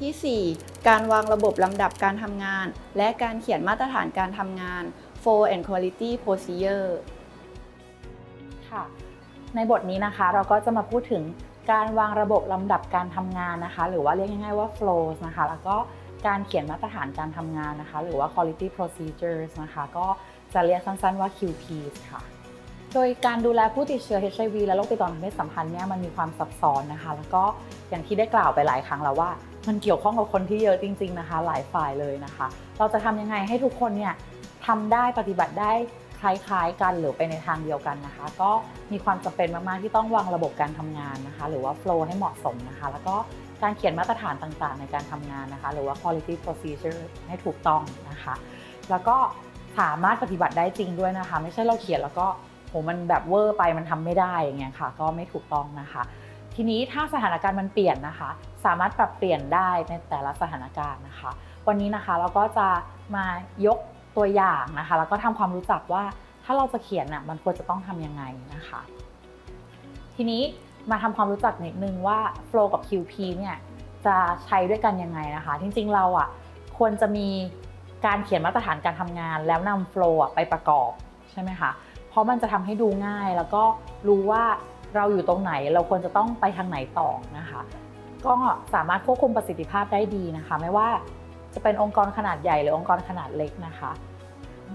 ที่ 4 การวางระบบลำดับการทำงาน และการเขียนมาตรฐานการทำงาน Flow and Quality Procedure ค่ะ ในบทนี้นะคะเราก็จะมาพูดถึงการวางระบบลำดับการทำงานนะคะ หรือว่าเรียกง่ายๆว่า flows นะคะ แล้วก็การเขียนมาตรฐานการทำงานนะคะ หรือว่า quality procedures นะคะ ก็จะเรียกสั้นๆว่า QP ค่ะ โดยการดูแลผู้ติดเชื้อ HIV และโรคติดต่อทางเพศสัมพันธ์เนี่ยมันมีความซับซ้อนนะคะ แล้วก็อย่างที่ได้กล่าวไปหลายครั้งแล้วว่า มันเกี่ยวข้องกับคนที่เยอะจริง ๆนะคะ หลายฝ่ายเลยนะคะ เราจะทำยังไงให้ทุกคนเนี่ยทำได้ปฏิบัติได้คล้ายๆ กันหรือไปในทางเดียวกันนะคะ ก็มีความจำเป็นมากๆที่ต้องวางระบบการทำงานนะคะ หรือว่า flow ให้เหมาะสมนะคะ แล้วก็การเขียนมาตรฐานต่างๆ ในการทำงานนะคะ หรือว่า quality procedure ให้ถูกต้องนะคะ แล้วก็สามารถปฏิบัติได้จริงด้วยนะคะ ไม่ใช่เราเขียนแล้วก็โหมันแบบเวอร์ไปมันทำไม่ได้อย่างเงี้ยค่ะ ก็ไม่ถูกต้องนะคะ ทีนี้ถ้าสถานการณ์มันเปลี่ยนนะคะ สามารถปรับเปลี่ยนได้ในแต่ละสถานการณ์นะคะ วันนี้นะคะเราก็จะมายกตัวอย่างนะคะ แล้วก็ทำความรู้จักว่าถ้าเราจะเขียนน่ะมันควรจะต้องทำยังไงนะคะ ทีนี้มาทำความรู้จักนิดนึงว่า flow กับ QP เนี่ยจะใช้ด้วยกันยังไงนะคะ จริงๆเราอะควรจะมีการเขียนมาตรฐานการทำงาน แล้วนำ flow ไปประกอบใช่ไหมคะ เพราะมันจะทำให้ดูง่ายแล้วก็รู้ว่า เราอยู่ตรงไหนเราควรจะต้องไปทางไหนต่อนะคะ ก็สามารถควบคุมประสิทธิภาพได้ดีนะคะ ไม่ว่าจะเป็นองค์กรขนาดใหญ่หรือองค์กรขนาดเล็กนะคะ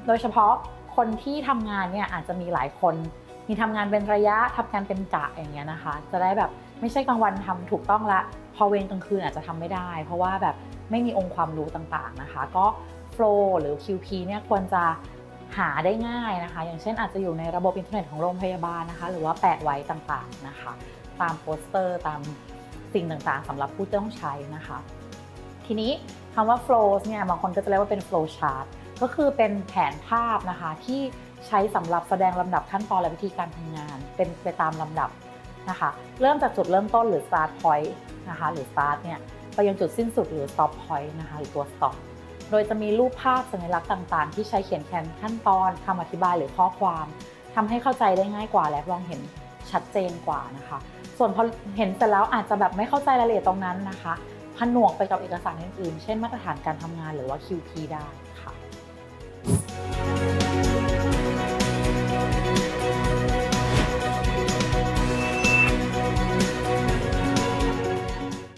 โดยเฉพาะคนที่ทำงานเนี่ยอาจจะมีหลายคนมีทำงานเป็นระยะทำงานเป็นกะอย่างเงี้ยนะคะ จะได้แบบไม่ใช่กลางวันทำถูกต้องละ พอเวรกลางคืนอาจจะทำไม่ได้ เพราะว่าแบบไม่มีองค์ความรู้ต่างๆนะคะ ก็ flow หรือ QP เนี่ยควรจะ หาได้ง่ายนะคะ อย่างเช่นอาจจะอยู่ในระบบอินเทอร์เน็ตของโรงพยาบาลนะคะ หรือว่าแปะไว้ต่างๆนะคะ ตามโปสเตอร์ตามสิ่งต่างๆสำหรับผู้ที่ต้องใช้นะคะ ทีนี้คำว่า flows เนี่ยบางคนก็จะเรียกว่าเป็น flow chart ก็คือเป็นแผนภาพนะคะที่ใช้สำหรับแสดงลำดับขั้นตอนและวิธีการทำงาน เป็นไปตามลำดับนะคะ เริ่มจากจุดเริ่มต้นหรือ start point นะคะ หรือ start เนี่ยไปยังจุดสิ้นสุดหรือ stop point นะคะ หรือตัว stop โดยจะมีรูปภาพสัญลักษณ์ต่างๆ ที่ใช้เขียนแทนขั้นตอนคำอธิบายหรือข้อความทำให้เข้าใจได้ง่ายกว่าและมองเห็นชัดเจนกว่านะคะ ส่วนพอเห็นเสร็จแล้วอาจจะแบบไม่เข้าใจรายละเอียดตรงนั้นนะคะผนวกไปกับเอกสารอื่นๆ เช่นมาตรฐานการทำงานหรือว่า QP ได้ค่ะ